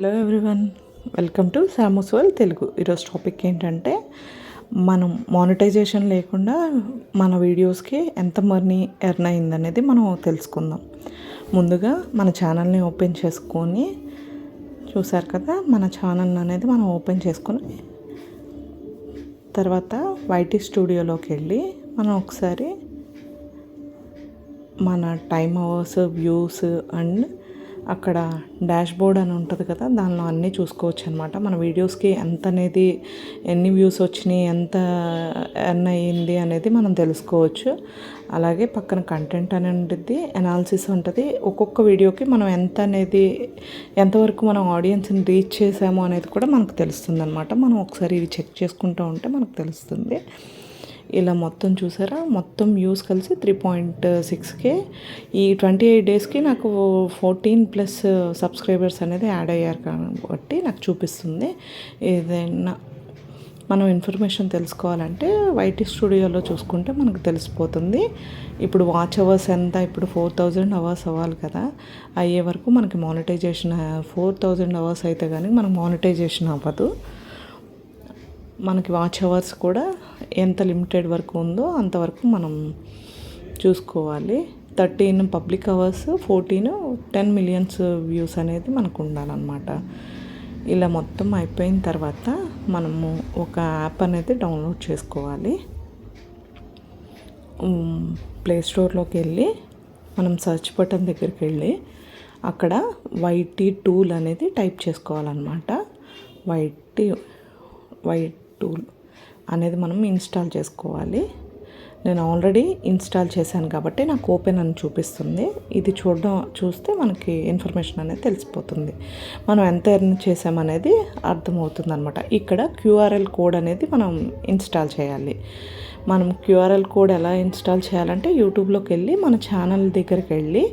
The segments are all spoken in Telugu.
హలో ఎవ్రీవన్ వెల్కమ్ టు సామోస్వల్ తెలుగు ఈరోజు టాపిక్ ఏంటంటే మనం మానిటైజేషన్ లేకుండా మన వీడియోస్కి ఎంత మనీ ఎర్న్ అయిందనేది మనం తెలుసుకుందాం. ముందుగా మన ఛానల్ని ఓపెన్ చేసుకొని చూసారు కదా మన ఛానల్ అనేది మనం ఓపెన్ చేసుకొని తర్వాత వైటీ స్టూడియోలోకి వెళ్ళి మనం ఒకసారి మన టైమ్ అవర్స్ వ్యూస్ అండ్ అక్కడ డాష్ బోర్డ్ అని ఉంటుంది కదా దానిలో అన్నీ చూసుకోవచ్చు అనమాట మన వీడియోస్కి ఎంత అనేది ఎన్ని వ్యూస్ వచ్చినాయి ఎంత ఎర్న్ అయ్యింది అనేది మనం తెలుసుకోవచ్చు. అలాగే పక్కన కంటెంట్ అని ఉంటుంది అనాలిసిస్ ఉంటుంది. ఒక్కొక్క వీడియోకి మనం ఎంత అనేది ఎంతవరకు మనం ఆడియన్స్ని రీచ్ చేసాము అనేది కూడా మనకు తెలుస్తుంది అనమాట మనం ఒకసారి ఇవి చెక్ చేసుకుంటూ ఉంటే మనకు తెలుస్తుంది. ఇలా మొత్తం చూసారా? మొత్తం వ్యూస్ కలిసి త్రీ పాయింట్ సిక్స్కే ఈ ట్వంటీ ఎయిట్ డేస్కి నాకు ఫోర్టీన్ ప్లస్ సబ్స్క్రైబర్స్ అనేది యాడ్ అయ్యారు కాబట్టి నాకు చూపిస్తుంది. ఏదైనా మనం ఇన్ఫర్మేషన్ తెలుసుకోవాలంటే వైటీ స్టూడియోలో చూసుకుంటే మనకు తెలిసిపోతుంది. ఇప్పుడు వాచ్ అవర్స్ ఎంత? ఇప్పుడు ఫోర్ థౌజండ్ అవర్స్ అవ్వాలి కదా. అయ్యే వరకు మనకి మానిటైజేషన్ ఫోర్ థౌజండ్ అవర్స్ అయితే కానీ మనకు మానిటైజేషన్ అవ్వదు. మనకి వాచ్ అవర్స్ కూడా ఎంత లిమిటెడ్ వరకు ఉందో అంతవరకు మనం చూసుకోవాలి. Thirteen public hours fourteen ten millions views అనేది మనకు ఉండాలన్నమాట. ఇలా మొత్తం అయిపోయిన తర్వాత మనము ఒక యాప్ అనేది డౌన్లోడ్ చేసుకోవాలి. ప్లే స్టోర్లోకి వెళ్ళి మనం సర్చ్ బటన్ దగ్గరికి వెళ్ళి అక్కడ వైటీ టూల్ అనేది టైప్ చేసుకోవాలన్నమాట. వైటీ వైట్ టూల్ అనేది మనం ఇన్స్టాల్ చేసుకోవాలి. నేను ఆల్రెడీ ఇన్స్టాల్ చేశాను కాబట్టి నాకు ఓపెన్ అని చూపిస్తుంది. ఇది చూడడం చూస్తే మనకి ఇన్ఫర్మేషన్ అనేది తెలిసిపోతుంది. మనం ఎంత ఎర్న్ చేసామనేది అర్థమవుతుంది అనమాట ఇక్కడ క్యూఆర్ఎల్ కోడ్ అనేది మనం ఇన్స్టాల్ చేయాలి. మనం క్యూఆర్ఎల్ కోడ్ ఎలా ఇన్స్టాల్ చేయాలంటే యూట్యూబ్లోకి వెళ్ళి మన ఛానల్ దగ్గరికి వెళ్ళి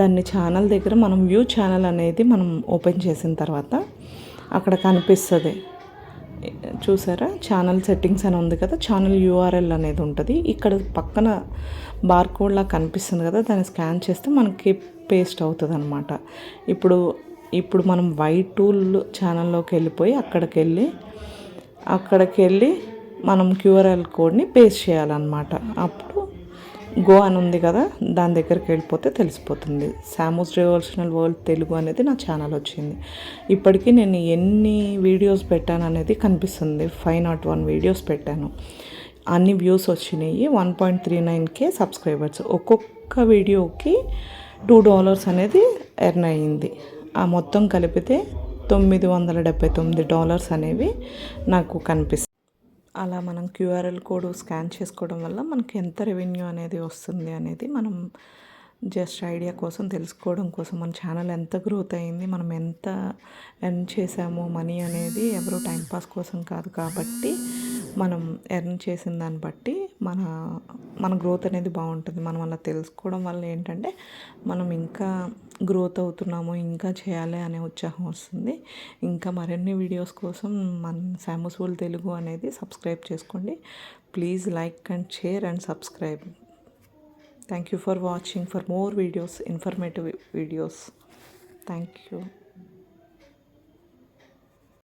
దాన్ని ఛానల్ దగ్గర మనం వ్యూ ఛానల్ అనేది మనం ఓపెన్ చేసిన తర్వాత అక్కడ కనిపిస్తుంది. చూసారా? ఛానల్ సెట్టింగ్స్ అని ఉంది కదా ఛానల్ యూఆర్ఎల్ అనేది ఉంటుంది. ఇక్కడ పక్కన బార్కోడ్లా కనిపిస్తుంది కదా దాన్ని స్కాన్ చేస్తే మనకి పేస్ట్ అవుతుంది అనమాట ఇప్పుడు ఇప్పుడు మనం వై టూల్ ఛానల్లోకి వెళ్ళిపోయి అక్కడికి వెళ్ళి అక్కడికి వెళ్ళి మనం క్యూఆర్ఎల్ కోడ్ని పేస్ట్ చేయాలన్నమాట. అప్పుడు గో అని ఉంది కదా దాని దగ్గరికి వెళ్ళిపోతే తెలిసిపోతుంది. శామోస్ డివోషనల్ వరల్డ్ తెలుగు అనేది నా ఛానల్ వచ్చింది. ఇప్పటికీ నేను ఎన్ని వీడియోస్ పెట్టాను అనేది కనిపిస్తుంది. ఫైవ్ నాట్ వన్ వీడియోస్ పెట్టాను. అన్ని వ్యూస్ వచ్చినాయి. One point three నైన్కే subscribers. ఒక్కొక్క వీడియోకి టూ డాలర్స్ అనేది ఎర్న్ అయ్యింది. ఆ మొత్తం కలిపితే తొమ్మిది వందల డెబ్బై తొమ్మిది డాలర్స్ అనేవి నాకు కనిపిస్తాయి అలా మనం క్యూఆర్ఎల్ కోడ్ స్కాన్ చేసుకోవడం వల్ల మనకి ఎంత రెవెన్యూ అనేది వస్తుంది అనేది మనం జస్ట్ ఐడియా కోసం తెలుసుకోవడం కోసం మన ఛానల్ ఎంత గ్రోత్ అయింది మనం ఎంత ఎర్న్ చేసాము మనీ అనేది ఎవరో టైంపాస్ కోసం కాదు కాబట్టి మనం ఎర్న్ చేసిన దాన్ని బట్టి మన మన గ్రోత్ అనేది బాగుంటుంది. మనం అలా తెలుసుకోవడం వల్ల ఏంటంటే మనం ఇంకా గ్రోత్ అవుతున్నాము ఇంకా చేయాలి అనే ఉత్సాహం వస్తుంది. ఇంకా మరిన్ని వీడియోస్ కోసం మన శామసూల్ తెలుగు అనేది సబ్స్క్రైబ్ చేసుకోండి. Please like and share and subscribe thank you for watching for more videos informative videos thank you